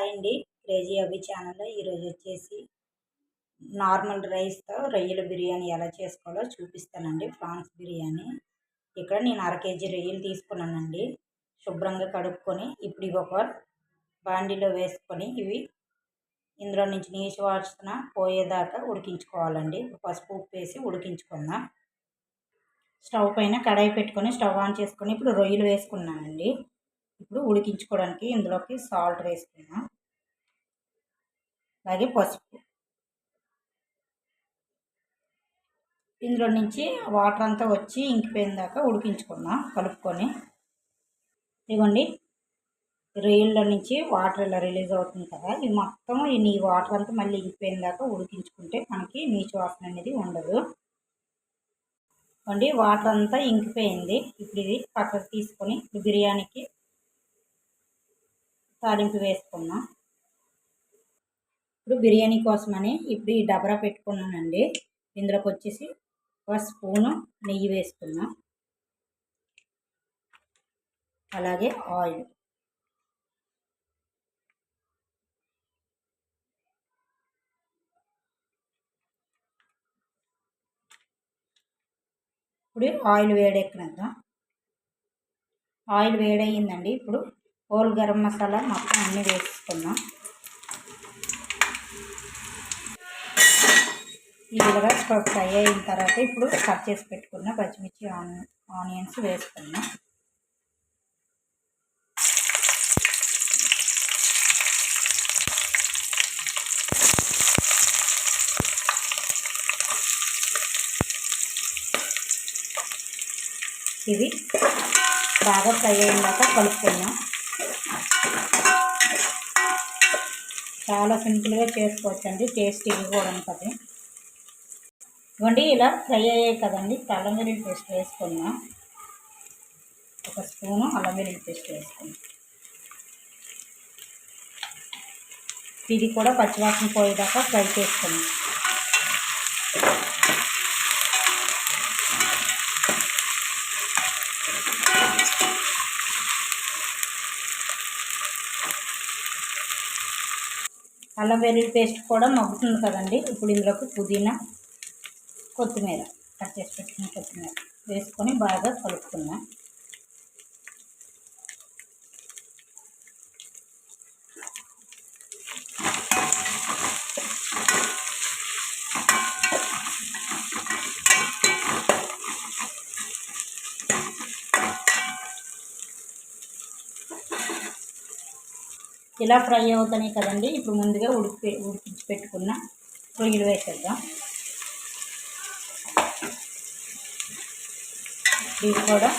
Hi అండి. Crazy అవి ఛానల్లో ఈరోజు వచ్చేసి నార్మల్ రైస్తో రొయ్యల బిర్యానీ ఎలా చేసుకోవాలో చూపిస్తానండి. ప్రాన్స్ బిర్యానీ. ఇక్కడ నేను అర కేజీ రొయ్యలు తీసుకున్నానండి. శుభ్రంగా కడుక్కొని ఇప్పుడు ఇవి ఒక బాండీలో వేసుకొని ఇవి ఇందులో నుంచి నీచు వాసన పోయేదాకా ఉడికించుకోవాలండి. పసుపు ఉప్పు వేసి ఉడికించుకుందాం. స్టవ్ పైన కడాయి పెట్టుకొని స్టవ్ ఆన్ చేసుకొని ఇప్పుడు రొయ్యలు వేసుకున్నానండి. ఇప్పుడు ఉడికించుకోవడానికి ఇందులోకి సాల్ట్ వేసుకున్నాం అలాగే పసుపు. ఇందులో నుంచి వాటర్ అంతా వచ్చి ఇంకిపోయిన దాకా ఉడికించుకున్నాం కలుపుకొని. ఇదిగోండి రొయ్యల్లో నుంచి వాటర్ ఇలా రిలీజ్ అవుతుంది కదా ఇది మొత్తం ఈ వాటర్ అంతా మళ్ళీ ఇంకిపోయిన దాకా ఉడికించుకుంటే మనకి నీచు వాసన అనేది ఉండదు. అండి వాటర్ అంతా ఇంకిపోయింది. ఇప్పుడు ఇది పక్కకు తీసుకొని బిర్యానీకి తాలింపు వేసుకున్నాం ఇప్పుడు బిర్యానీ కోసమని ఇప్పుడు ఈ డబరా పెట్టుకున్నానండి. ఇందులోకి వచ్చేసి ఒక స్పూను నెయ్యి వేసుకున్నాం. అలాగే ఆయిల్. ఇప్పుడు ఆయిల్ వేడెక్కినాక ఆయిల్ వేడయిందండి. ఇప్పుడు హోల్ గరం మసాలా మొత్తం అన్నీ వేసుకున్నాం. ఈ విధంగా ఫ్రై అయిన తర్వాత ఇప్పుడు కట్ చేసి పెట్టుకున్న పచ్చిమిర్చి ఆనియన్స్ వేసుకున్నాం ఇవి బాగా ఫ్రై అయ్యాక కలుపుకున్నాం చాలా సింపుల్గా చేసుకోవచ్చండి టేస్టీగా కూడా ఉంటుంది. ఇవ్వండి. ఇలా ఫ్రై అయ్యాయి కదండి. అల్లం వెల్లుల్లి పేస్ట్ వేసుకున్నాం ఒక స్పూను అల్లం వెల్లుల్లి పేస్ట్ వేసుకున్నాం ఇది కూడా పచ్చివాసన పోయేదాకా ఫ్రై చేసుకున్నాం అల్లం వెల్లుల్లి పేస్ట్ కూడా మగ్గుతుంది కదండి. ఇప్పుడు ఇందులోకి పుదీనా కొత్తిమీర కట్ చేసి పెట్టుకున్న కొత్తిమీర వేసుకొని బాగా కలుపుకున్నా ఇలా ఫ్రై అవుతున్నాయి కదండి. ఇప్పుడు ముందుగా ఉడికి ఉడికించి పెట్టుకున్న రొయ్యలు వేసేద్దాం. ఇవి కూడా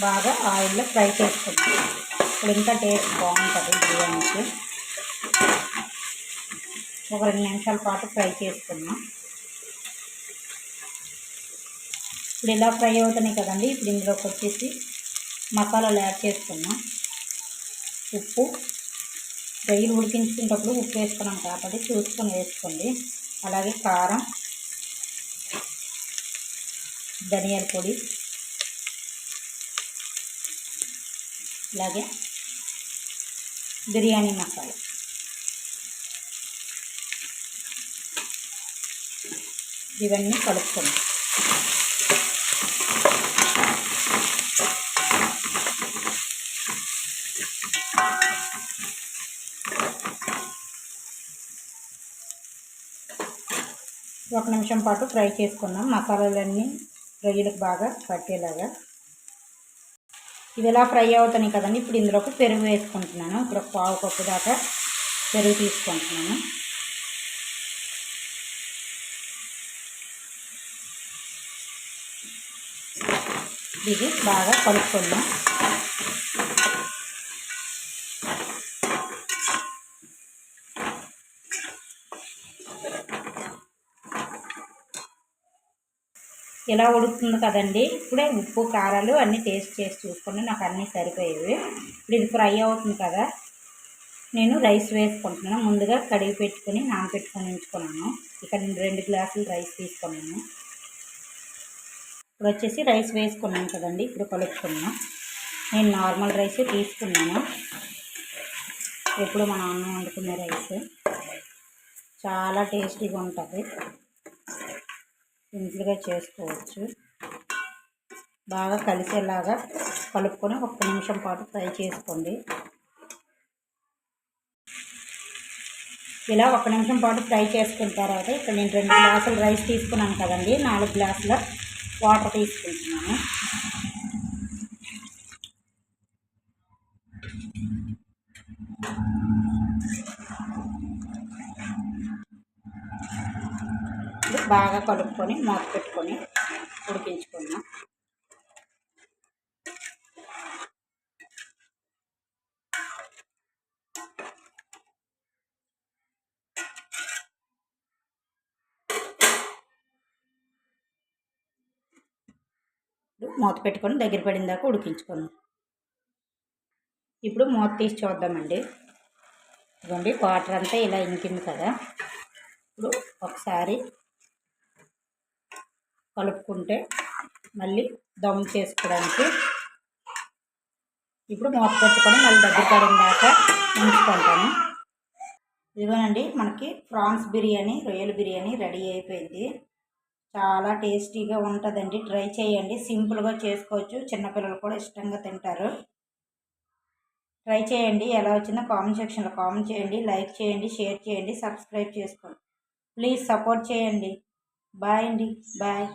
బాగా ఆయిల్లో ఫ్రై చేసుకుంటాం ఇప్పుడు ఇంకా టేస్ట్ బాగుంటుంది బిర్యానీకి. ఒక రెండు నిమిషాల పాటు ఫ్రై చేసుకున్నాం ఇప్పుడు ఇలా ఫ్రై అవుతున్నాయి కదండి ఇప్పుడు ఇందులోకి వచ్చేసి మసాలాలు యాడ్ చేసుకున్నాం ఉప్పు రొయ్యలు ఉడికించుకునేటప్పుడు ఉప్పు వేసుకున్నాం కాబట్టి చూసుకొని వేసుకోండి. అలాగే కారం ధనియాల పొడి అలాగే బిర్యానీ మసాలా. ఇవన్నీ కలుపుకోండి ఒక నిమిషం పాటు ఫ్రై చేసుకున్నాం మసాలాలన్నీ రొయ్యలకు బాగా పట్టేలాగా. ఇవి ఇలా ఫ్రై అవుతున్నాయి కదండి? ఇప్పుడు ఇందులోకి పెరుగు వేసుకుంటున్నాను. ఇప్పుడు ఒక పావు కప్పు దాకా పెరుగు తీసుకుంటున్నాను. ఇది బాగా కలుపుకుందాం. ఇలా ఉడుకుతుంది కదండి. ఇప్పుడే ఉప్పు కారాలు అన్నీ టేస్ట్ చేసి చూసుకుని నాకు అన్నీ సరిపోయేవి. ఇప్పుడు ఇది ఫ్రై అవుతుంది కదా. నేను రైస్ వేసుకుంటున్నాను ముందుగా కడిగి పెట్టుకుని నానపెట్టుకొని ఉంచుకున్నాను. ఇక్కడ నేను రెండు గ్లాసులు రైస్ తీసుకున్నాను. ఇప్పుడు వచ్చేసి రైస్ వేసుకున్నాను కదండి. ఇప్పుడు కలుపుకున్నాను నేను నార్మల్ రైస్ తీసుకున్నాను. ఎప్పుడు మన అన్నం వండుకునే రైస్. చాలా టేస్టీగా ఉంటుంది. సింపుల్గా చేసుకోవచ్చు. బాగా కలిసేలాగా కలుపుకొని ఒక్క నిమిషం పాటు ఫ్రై చేసుకోండి. ఇలా ఒక నిమిషం పాటు ఫ్రై చేసుకున్న తర్వాత ఇక్కడ నేను రెండు గ్లాసులు రైస్ తీసుకున్నాను కదండి. నాలుగు గ్లాసుల వాటర్ తీసుకుంటున్నాను. బాగా కలుపుకొని మూత పెట్టుకొని ఉడికించుకుందాం. మూత పెట్టుకొని దగ్గర పడిన దాకా ఉడికించుకుందాం. ఇప్పుడు మూత తీసి చూద్దామండి. ఇదిగోండి వాటర్ అంతా ఇలా ఇంకింది కదా. ఇప్పుడు ఒకసారి కలుపుకుంటే మళ్ళీ దమ్ చేసుకోవడానికి ఇప్పుడు మూత పెట్టుకొని మళ్ళీ దగ్గర పడిన దాకా ఉంచుకుంటాను. ఇదిగోనండి మనకి ప్రాన్స్ బిర్యానీ రొయ్యల బిర్యానీ రెడీ అయిపోయింది. చాలా టేస్టీగా ఉంటుందండి. ట్రై చేయండి. సింపుల్గా చేసుకోవచ్చు. చిన్నపిల్లలు కూడా ఇష్టంగా తింటారు. ట్రై చేయండి. ఎలా వచ్చిందో కామెంట్ సెక్షన్లో కామెంట్ చేయండి. లైక్ చేయండి. షేర్ చేయండి. సబ్స్క్రైబ్ చేసుకోండి. ప్లీజ్ సపోర్ట్ చేయండి. బాయ్ అండి. బాయ్.